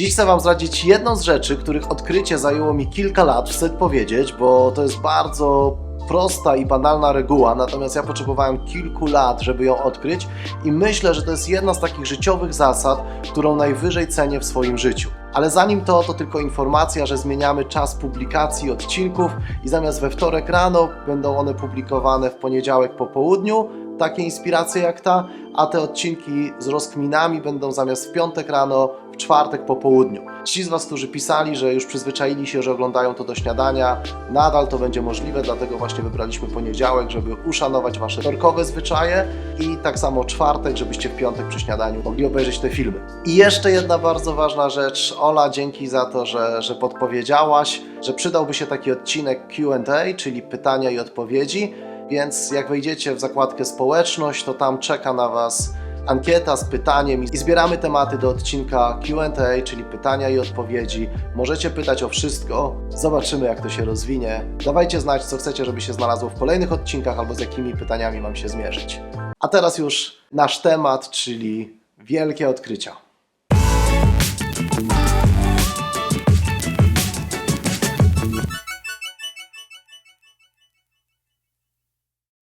Dziś chcę Wam zdradzić jedną z rzeczy, których odkrycie zajęło mi kilka lat, wstyd powiedzieć, bo to jest bardzo prosta i banalna reguła, natomiast ja potrzebowałem kilku lat, żeby ją odkryć i myślę, że to jest jedna z takich życiowych zasad, którą najwyżej cenię w swoim życiu. Ale zanim to, to tylko informacja, że zmieniamy czas publikacji odcinków i zamiast we wtorek rano będą one publikowane w poniedziałek po południu, takie inspiracje jak ta, a te odcinki z rozkminami będą zamiast w piątek rano, w czwartek po południu. Ci z Was, którzy pisali, że już przyzwyczaili się, że oglądają to do śniadania, nadal to będzie możliwe, dlatego właśnie wybraliśmy poniedziałek, żeby uszanować Wasze torkowe zwyczaje i tak samo czwartek, żebyście w piątek przy śniadaniu mogli obejrzeć te filmy. I jeszcze jedna bardzo ważna rzecz. Ola, dzięki za to, że, że podpowiedziałaś, że przydałby się taki odcinek Q&A, czyli pytania i odpowiedzi. Więc jak wejdziecie w zakładkę społeczność, to tam czeka na Was ankieta z pytaniem i zbieramy tematy do odcinka QA, czyli pytania i odpowiedzi. Możecie pytać o wszystko, zobaczymy jak to się rozwinie. Dawajcie znać, co chcecie, żeby się znalazło w kolejnych odcinkach albo z jakimi pytaniami mam się zmierzyć. A teraz już nasz temat, czyli wielkie odkrycia.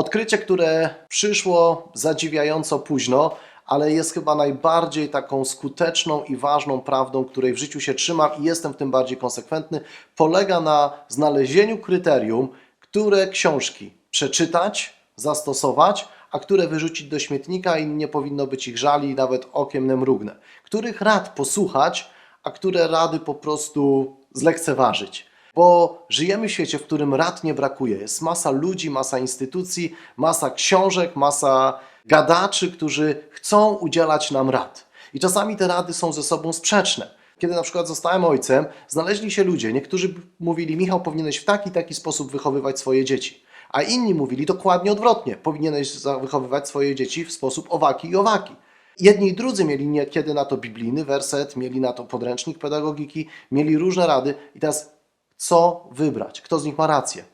Odkrycie, które przyszło zadziwiająco późno, ale jest chyba najbardziej taką skuteczną i ważną prawdą, której w życiu się trzymam i jestem w tym bardziej konsekwentny, polega na znalezieniu kryterium, które książki przeczytać, zastosować, a które wyrzucić do śmietnika i nie powinno być ich żali, nawet okiem nie mrugnę. Których rad posłuchać, a które rady po prostu zlekceważyć. Bo żyjemy w świecie, w którym rad nie brakuje. Jest masa ludzi, masa instytucji, masa książek, masa gadaczy, którzy chcą udzielać nam rad. I czasami te rady są ze sobą sprzeczne. Kiedy na przykład zostałem ojcem, znaleźli się ludzie, niektórzy mówili, Michał, powinieneś w taki, taki sposób wychowywać swoje dzieci. A inni mówili dokładnie odwrotnie, powinieneś wychowywać swoje dzieci w sposób owaki i owaki. Jedni i drudzy mieli niekiedy na to biblijny werset, mieli na to podręcznik pedagogiki, mieli różne rady i teraz co wybrać, kto z nich ma rację.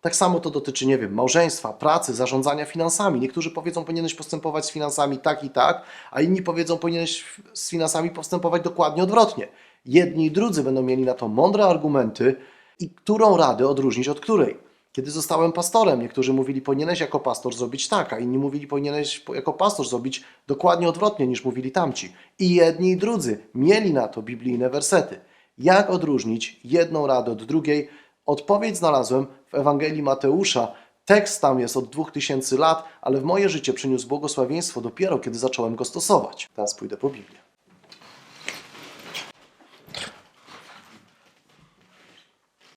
Tak samo to dotyczy, nie wiem, małżeństwa, pracy, zarządzania finansami. Niektórzy powiedzą, powinieneś postępować z finansami tak i tak, a inni powiedzą, powinieneś z finansami postępować dokładnie odwrotnie. Jedni i drudzy będą mieli na to mądre argumenty i którą radę odróżnić od której. Kiedy zostałem pastorem, niektórzy mówili, powinieneś jako pastor zrobić tak, a inni mówili, powinieneś po- jako pastor zrobić dokładnie odwrotnie niż mówili tamci. I jedni i drudzy mieli na to biblijne wersety. Jak odróżnić jedną radę od drugiej? Odpowiedź znalazłem w Ewangelii Mateusza. Tekst tam jest od 2000 lat, ale w moje życie przyniósł błogosławieństwo dopiero, kiedy zacząłem go stosować. Teraz pójdę po Biblię.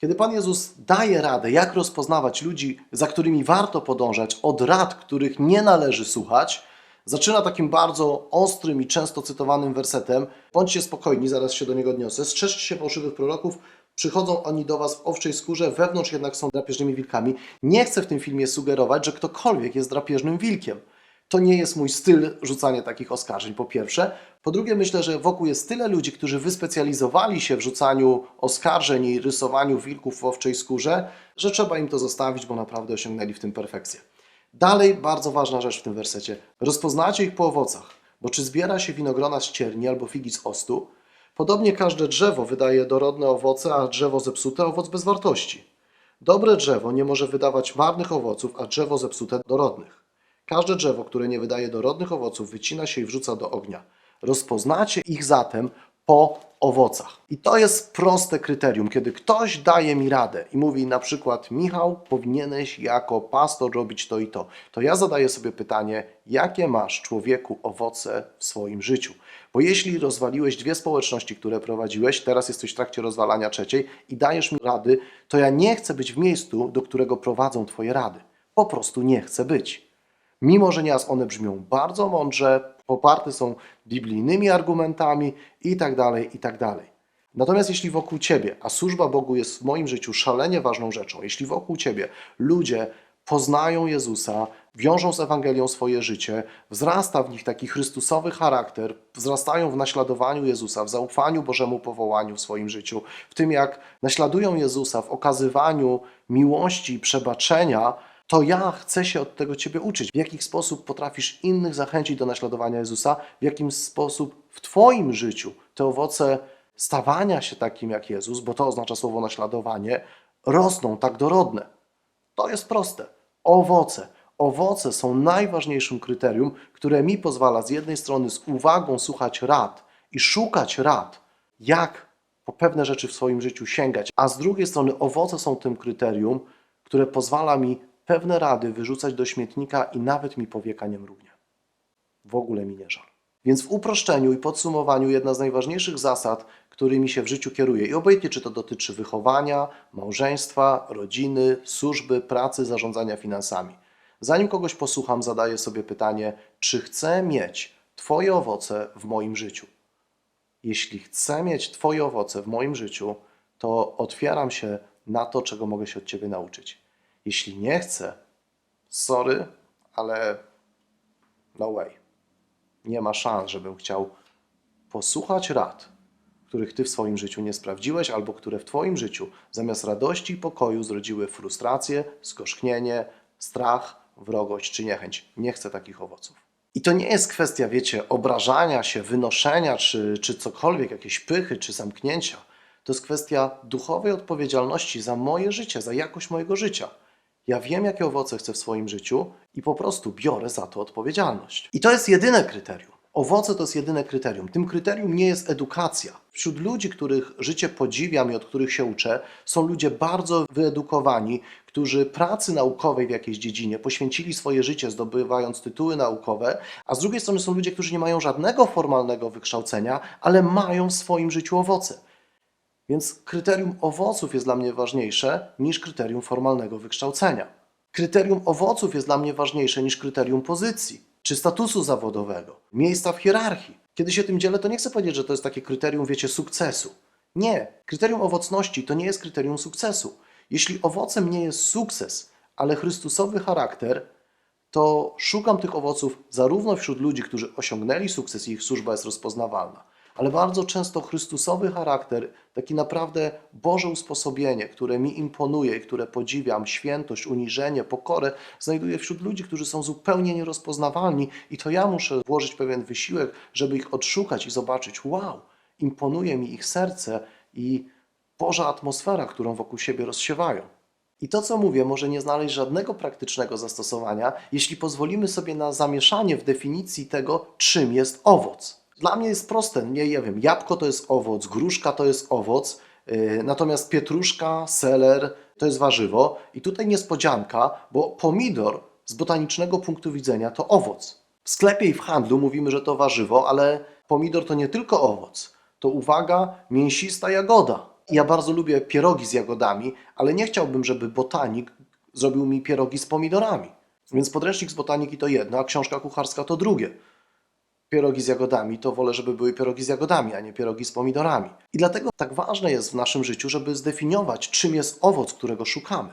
Kiedy Pan Jezus daje radę, jak rozpoznawać ludzi, za którymi warto podążać, od rad, których nie należy słuchać, zaczyna takim bardzo ostrym i często cytowanym wersetem: Bądźcie spokojni, zaraz się do niego odniosę. Strzeżcie się fałszywych proroków, przychodzą oni do was w owczej skórze, wewnątrz jednak są drapieżnymi wilkami. Nie chcę w tym filmie sugerować, że ktokolwiek jest drapieżnym wilkiem. To nie jest mój styl rzucania takich oskarżeń, po pierwsze. Po drugie, myślę, że wokół jest tyle ludzi, którzy wyspecjalizowali się w rzucaniu oskarżeń i rysowaniu wilków w owczej skórze, że trzeba im to zostawić, bo naprawdę osiągnęli w tym perfekcję. Dalej, bardzo ważna rzecz w tym wersecie. Rozpoznacie ich po owocach, bo czy zbiera się winogrona z cierni albo figi z ostu? Podobnie każde drzewo wydaje dorodne owoce, a drzewo zepsute owoc bez wartości. Dobre drzewo nie może wydawać marnych owoców, a drzewo zepsute dorodnych. Każde drzewo, które nie wydaje dorodnych owoców, wycina się i wrzuca do ognia. Rozpoznacie ich zatem po owocach. I to jest proste kryterium. Kiedy ktoś daje mi radę i mówi na przykład, Michał, powinieneś jako pastor robić to i to, to ja zadaję sobie pytanie, jakie masz człowieku owoce w swoim życiu? Bo jeśli rozwaliłeś dwie społeczności, które prowadziłeś, teraz jesteś w trakcie rozwalania trzeciej i dajesz mi rady, to ja nie chcę być w miejscu, do którego prowadzą Twoje rady. Po prostu nie chcę być. Mimo, że nieraz one brzmią bardzo mądrze, poparte są biblijnymi argumentami i tak dalej, i tak. Natomiast jeśli wokół Ciebie, a służba Bogu jest w moim życiu szalenie ważną rzeczą, jeśli wokół Ciebie ludzie poznają Jezusa, wiążą z Ewangelią swoje życie, wzrasta w nich taki chrystusowy charakter, wzrastają w naśladowaniu Jezusa, w zaufaniu Bożemu powołaniu w swoim życiu, w tym jak naśladują Jezusa w okazywaniu miłości i przebaczenia, to ja chcę się od tego Ciebie uczyć. W jaki sposób potrafisz innych zachęcić do naśladowania Jezusa, w jakim sposób w Twoim życiu te owoce stawania się takim jak Jezus, bo to oznacza słowo naśladowanie, rosną tak dorodne. To jest proste. Owoce. Owoce są najważniejszym kryterium, które mi pozwala z jednej strony z uwagą słuchać rad i szukać rad, jak po pewne rzeczy w swoim życiu sięgać, a z drugiej strony owoce są tym kryterium, które pozwala mi pewne rady wyrzucać do śmietnika i nawet mi powieka nie mrugnie. W ogóle mi nie żal. Więc w uproszczeniu i podsumowaniu jedna z najważniejszych zasad, którymi się w życiu kieruję i obojętnie czy to dotyczy wychowania, małżeństwa, rodziny, służby, pracy, zarządzania finansami. Zanim kogoś posłucham, zadaję sobie pytanie, czy chcę mieć Twoje owoce w moim życiu? Jeśli chcę mieć Twoje owoce w moim życiu, to otwieram się na to, czego mogę się od Ciebie nauczyć. Jeśli nie chcę, sorry, ale no way. Nie ma szans, żebym chciał posłuchać rad, których Ty w swoim życiu nie sprawdziłeś, albo które w Twoim życiu zamiast radości i pokoju zrodziły frustrację, skoszknienie, strach, wrogość czy niechęć. Nie chcę takich owoców. I to nie jest kwestia, wiecie, obrażania się, wynoszenia, czy, czy cokolwiek, jakieś pychy, czy zamknięcia. To jest kwestia duchowej odpowiedzialności za moje życie, za jakość mojego życia. Ja wiem, jakie owoce chcę w swoim życiu i po prostu biorę za to odpowiedzialność. I to jest jedyne kryterium. Owoce to jest jedyne kryterium. Tym kryterium nie jest edukacja. Wśród ludzi, których życie podziwiam i od których się uczę, są ludzie bardzo wyedukowani, którzy pracy naukowej w jakiejś dziedzinie poświęcili swoje życie, zdobywając tytuły naukowe, a z drugiej strony są ludzie, którzy nie mają żadnego formalnego wykształcenia, ale mają w swoim życiu owoce. Więc kryterium owoców jest dla mnie ważniejsze niż kryterium formalnego wykształcenia. Kryterium owoców jest dla mnie ważniejsze niż kryterium pozycji czy statusu zawodowego, miejsca w hierarchii. Kiedy się tym dzielę, to nie chcę powiedzieć, że to jest takie kryterium, wiecie, sukcesu. Nie. Kryterium owocności to nie jest kryterium sukcesu. Jeśli owocem nie jest sukces, ale Chrystusowy charakter, to szukam tych owoców zarówno wśród ludzi, którzy osiągnęli sukces i ich służba jest rozpoznawalna, ale bardzo często Chrystusowy charakter, taki naprawdę Boże usposobienie, które mi imponuje i które podziwiam, świętość, uniżenie, pokorę, znajduję wśród ludzi, którzy są zupełnie nierozpoznawalni i to ja muszę włożyć pewien wysiłek, żeby ich odszukać i zobaczyć, wow, imponuje mi ich serce i Boża atmosfera, którą wokół siebie rozsiewają. I to, co mówię, może nie znaleźć żadnego praktycznego zastosowania, jeśli pozwolimy sobie na zamieszanie w definicji tego, czym jest owoc. Dla mnie jest proste, nie, nie wiem, jabłko to jest owoc, gruszka to jest owoc, yy, natomiast pietruszka, seler to jest warzywo. I tutaj niespodzianka, bo pomidor z botanicznego punktu widzenia to owoc. W sklepie i w handlu mówimy, że to warzywo, ale pomidor to nie tylko owoc. To uwaga, mięsista jagoda. Ja bardzo lubię pierogi z jagodami, ale nie chciałbym, żeby botanik zrobił mi pierogi z pomidorami. Więc podręcznik z botaniki to jedno, a książka kucharska to drugie. Pierogi z jagodami, to wolę, żeby były pierogi z jagodami, a nie pierogi z pomidorami. I dlatego tak ważne jest w naszym życiu, żeby zdefiniować, czym jest owoc, którego szukamy.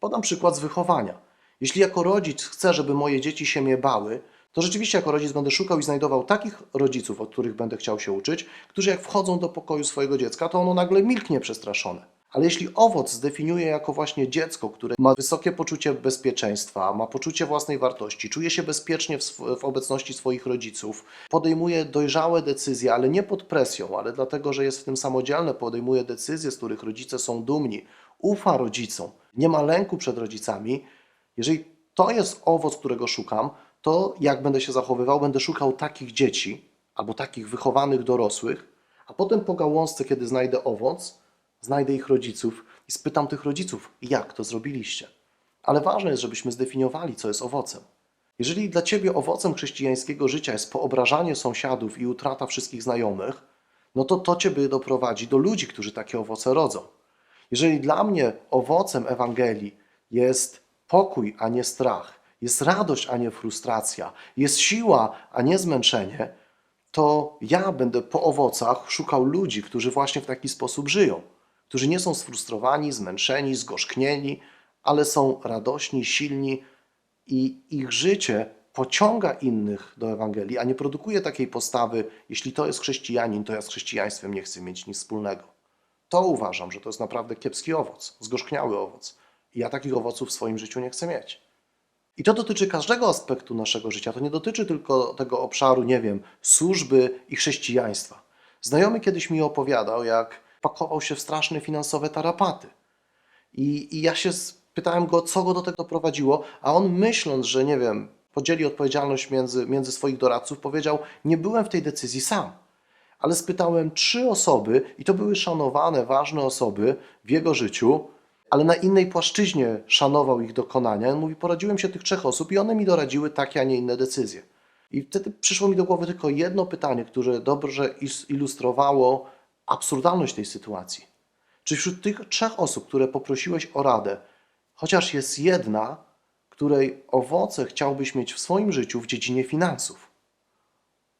Podam przykład z wychowania. Jeśli jako rodzic chcę, żeby moje dzieci się mnie bały, to rzeczywiście jako rodzic będę szukał i znajdował takich rodziców, od których będę chciał się uczyć, którzy jak wchodzą do pokoju swojego dziecka, to ono nagle milknie przestraszone. Ale jeśli owoc zdefiniuję jako właśnie dziecko, które ma wysokie poczucie bezpieczeństwa, ma poczucie własnej wartości, czuje się bezpiecznie w, w obecności swoich rodziców, podejmuje dojrzałe decyzje, ale nie pod presją, ale dlatego, że jest w tym samodzielne, podejmuje decyzje, z których rodzice są dumni, ufa rodzicom, nie ma lęku przed rodzicami, jeżeli to jest owoc, którego szukam, to jak będę się zachowywał, będę szukał takich dzieci albo takich wychowanych dorosłych, a potem po gałązce, kiedy znajdę owoc, znajdę ich rodziców i spytam tych rodziców, jak to zrobiliście. Ale ważne jest, żebyśmy zdefiniowali, co jest owocem. Jeżeli dla ciebie owocem chrześcijańskiego życia jest poobrażanie sąsiadów i utrata wszystkich znajomych, no to to ciebie doprowadzi do ludzi, którzy takie owoce rodzą. Jeżeli dla mnie owocem Ewangelii jest pokój, a nie strach, jest radość, a nie frustracja, jest siła, a nie zmęczenie, to ja będę po owocach szukał ludzi, którzy właśnie w taki sposób żyją, którzy nie są sfrustrowani, zmęczeni, zgorzknieni, ale są radośni, silni i ich życie pociąga innych do Ewangelii, a nie produkuje takiej postawy, jeśli to jest chrześcijanin, to ja z chrześcijaństwem nie chcę mieć nic wspólnego. To uważam, że to jest naprawdę kiepski owoc, zgorzkniały owoc. I ja takich owoców w swoim życiu nie chcę mieć. I to dotyczy każdego aspektu naszego życia. To nie dotyczy tylko tego obszaru, nie wiem, służby i chrześcijaństwa. Znajomy kiedyś mi opowiadał, jak pakował się w straszne finansowe tarapaty. I, I ja się spytałem go, co go do tego doprowadziło, a on myśląc, że nie wiem, podzieli odpowiedzialność między, między swoich doradców, powiedział: Nie byłem w tej decyzji sam. Ale spytałem trzy osoby, i to były szanowane, ważne osoby w jego życiu, ale na innej płaszczyźnie szanował ich dokonania. On mówi: Poradziłem się tych trzech osób, i one mi doradziły takie, a nie inne decyzje. I wtedy przyszło mi do głowy tylko jedno pytanie, które dobrze ilustrowało absurdalność tej sytuacji. Czy wśród tych trzech osób, które poprosiłeś o radę, chociaż jest jedna, której owoce chciałbyś mieć w swoim życiu w dziedzinie finansów?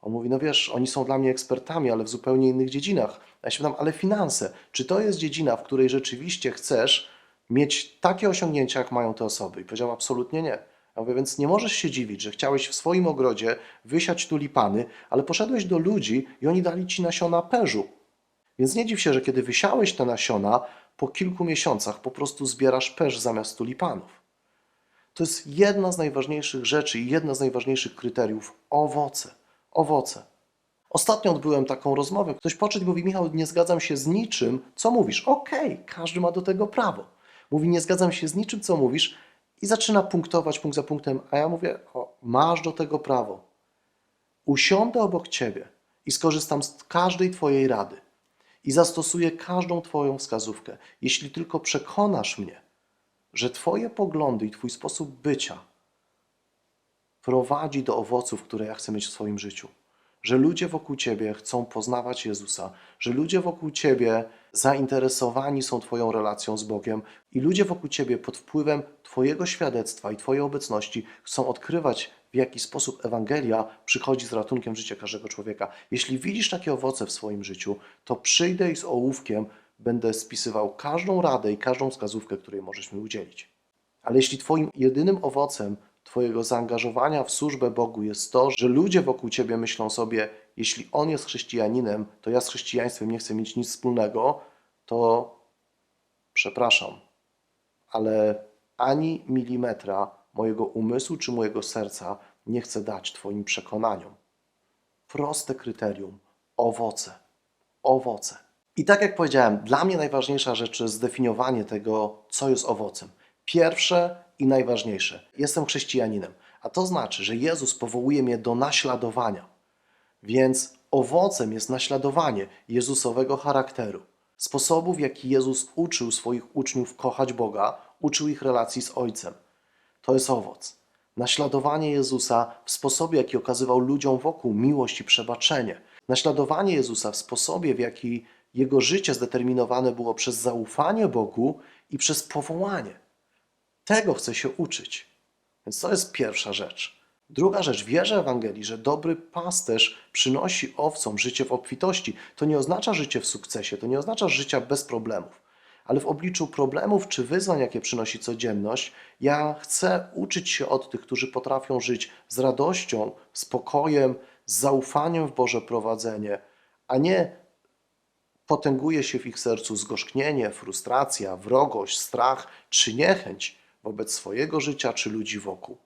On mówi, no wiesz, oni są dla mnie ekspertami, ale w zupełnie innych dziedzinach. Ja się pytam, ale finanse, czy to jest dziedzina, w której rzeczywiście chcesz mieć takie osiągnięcia, jak mają te osoby? I powiedział, absolutnie nie. Ja mówię, więc nie możesz się dziwić, że chciałeś w swoim ogrodzie wysiać tulipany, ale poszedłeś do ludzi i oni dali ci nasiona perżu. Więc nie dziw się, że kiedy wysiałeś te nasiona, po kilku miesiącach po prostu zbierasz perz zamiast tulipanów. To jest jedna z najważniejszych rzeczy i jedna z najważniejszych kryteriów owoce. Owoce. Ostatnio odbyłem taką rozmowę. Ktoś i mówi: Michał, nie zgadzam się z niczym, co mówisz. Okej, każdy ma do tego prawo. Mówi: Nie zgadzam się z niczym, co mówisz, i zaczyna punktować punkt za punktem. A ja mówię: o, Masz do tego prawo. Usiądę obok ciebie i skorzystam z każdej Twojej rady i zastosuję każdą Twoją wskazówkę, jeśli tylko przekonasz mnie, że Twoje poglądy i Twój sposób bycia prowadzi do owoców, które ja chcę mieć w swoim życiu. Że ludzie wokół Ciebie chcą poznawać Jezusa, że ludzie wokół Ciebie zainteresowani są Twoją relacją z Bogiem i ludzie wokół Ciebie pod wpływem Twojego świadectwa i Twojej obecności chcą odkrywać, w jaki sposób Ewangelia przychodzi z ratunkiem życia każdego człowieka. Jeśli widzisz takie owoce w swoim życiu, to przyjdę i z ołówkiem będę spisywał każdą radę i każdą wskazówkę, której możesz mi udzielić. Ale jeśli Twoim jedynym owocem Twojego zaangażowania w służbę Bogu jest to, że ludzie wokół Ciebie myślą sobie, jeśli on jest chrześcijaninem, to ja z chrześcijaństwem nie chcę mieć nic wspólnego, to przepraszam, ale ani milimetra mojego umysłu czy mojego serca nie chcę dać Twoim przekonaniom. Proste kryterium owoce. Owoce. I tak jak powiedziałem, dla mnie najważniejsza rzecz jest zdefiniowanie tego, co jest owocem. Pierwsze i najważniejsze. Jestem chrześcijaninem, a to znaczy, że Jezus powołuje mnie do naśladowania. Więc owocem jest naśladowanie Jezusowego charakteru, sposobu, w jaki Jezus uczył swoich uczniów kochać Boga, uczył ich relacji z Ojcem. To jest owoc. Naśladowanie Jezusa w sposobie, jaki okazywał ludziom wokół miłość i przebaczenie. Naśladowanie Jezusa w sposobie, w jaki jego życie zdeterminowane było przez zaufanie Bogu i przez powołanie. Tego chcę się uczyć. Więc to jest pierwsza rzecz. Druga rzecz, wierzę Ewangelii, że dobry pasterz przynosi owcom życie w obfitości. To nie oznacza życie w sukcesie, to nie oznacza życia bez problemów. Ale w obliczu problemów czy wyzwań, jakie przynosi codzienność, ja chcę uczyć się od tych, którzy potrafią żyć z radością, spokojem, z zaufaniem w Boże prowadzenie, a nie potęguje się w ich sercu zgorzknienie, frustracja, wrogość, strach czy niechęć wobec swojego życia czy ludzi wokół.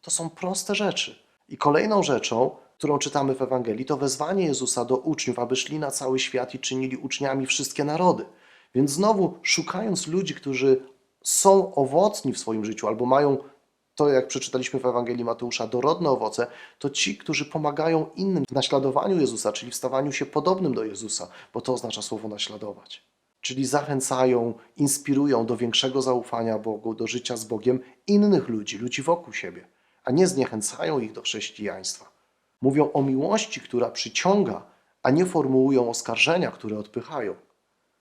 To są proste rzeczy. I kolejną rzeczą, którą czytamy w Ewangelii, to wezwanie Jezusa do uczniów, aby szli na cały świat i czynili uczniami wszystkie narody. Więc znowu, szukając ludzi, którzy są owocni w swoim życiu albo mają to, jak przeczytaliśmy w Ewangelii Mateusza, dorodne owoce, to ci, którzy pomagają innym w naśladowaniu Jezusa, czyli w stawaniu się podobnym do Jezusa, bo to oznacza słowo naśladować. Czyli zachęcają, inspirują do większego zaufania Bogu, do życia z Bogiem innych ludzi, ludzi wokół siebie, a nie zniechęcają ich do chrześcijaństwa. Mówią o miłości, która przyciąga, a nie formułują oskarżenia, które odpychają.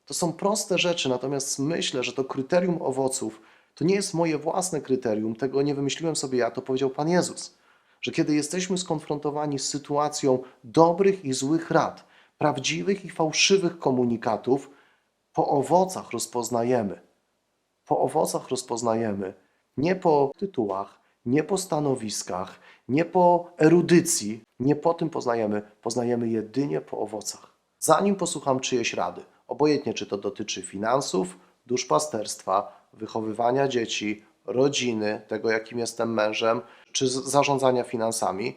To są proste rzeczy, natomiast myślę, że to kryterium owoców to nie jest moje własne kryterium, tego nie wymyśliłem sobie ja, to powiedział Pan Jezus. Że kiedy jesteśmy skonfrontowani z sytuacją dobrych i złych rad, prawdziwych i fałszywych komunikatów, po owocach rozpoznajemy. Po owocach rozpoznajemy, nie po tytułach, nie po stanowiskach, nie po erudycji, nie po tym poznajemy, poznajemy jedynie po owocach. Zanim posłucham czyjeś rady, obojętnie czy to dotyczy finansów, duszpasterstwa, wychowywania dzieci, rodziny, tego jakim jestem mężem, czy zarządzania finansami,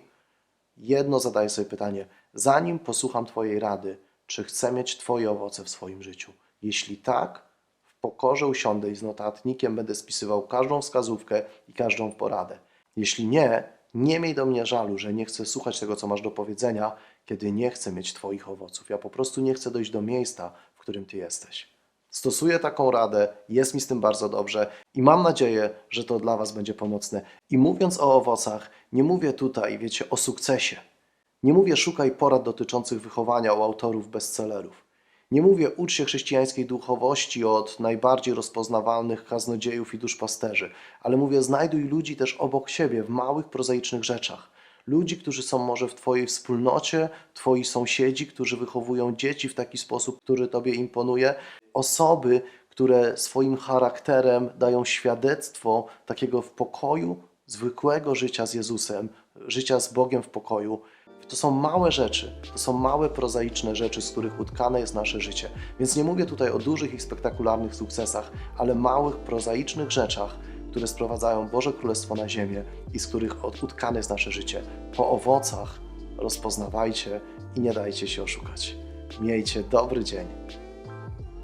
jedno zadaję sobie pytanie: zanim posłucham Twojej rady, czy chcę mieć Twoje owoce w swoim życiu. Jeśli tak, w pokorze usiądę i z notatnikiem będę spisywał każdą wskazówkę i każdą poradę. Jeśli nie, nie miej do mnie żalu, że nie chcę słuchać tego, co masz do powiedzenia, kiedy nie chcę mieć Twoich owoców. Ja po prostu nie chcę dojść do miejsca, którym Ty jesteś. Stosuję taką radę, jest mi z tym bardzo dobrze i mam nadzieję, że to dla Was będzie pomocne. I mówiąc o owocach, nie mówię tutaj, wiecie, o sukcesie. Nie mówię szukaj porad dotyczących wychowania u autorów bestsellerów. Nie mówię ucz się chrześcijańskiej duchowości od najbardziej rozpoznawalnych kaznodziejów i duszpasterzy, ale mówię znajduj ludzi też obok siebie w małych, prozaicznych rzeczach. Ludzi, którzy są może w Twojej wspólnocie, Twoi sąsiedzi, którzy wychowują dzieci w taki sposób, który Tobie imponuje. Osoby, które swoim charakterem dają świadectwo takiego w pokoju, zwykłego życia z Jezusem, życia z Bogiem w pokoju. To są małe rzeczy, to są małe, prozaiczne rzeczy, z których utkane jest nasze życie. Więc nie mówię tutaj o dużych i spektakularnych sukcesach, ale małych, prozaicznych rzeczach, które sprowadzają Boże Królestwo na ziemię i z których utkane jest nasze życie. Po owocach rozpoznawajcie i nie dajcie się oszukać. Miejcie dobry dzień.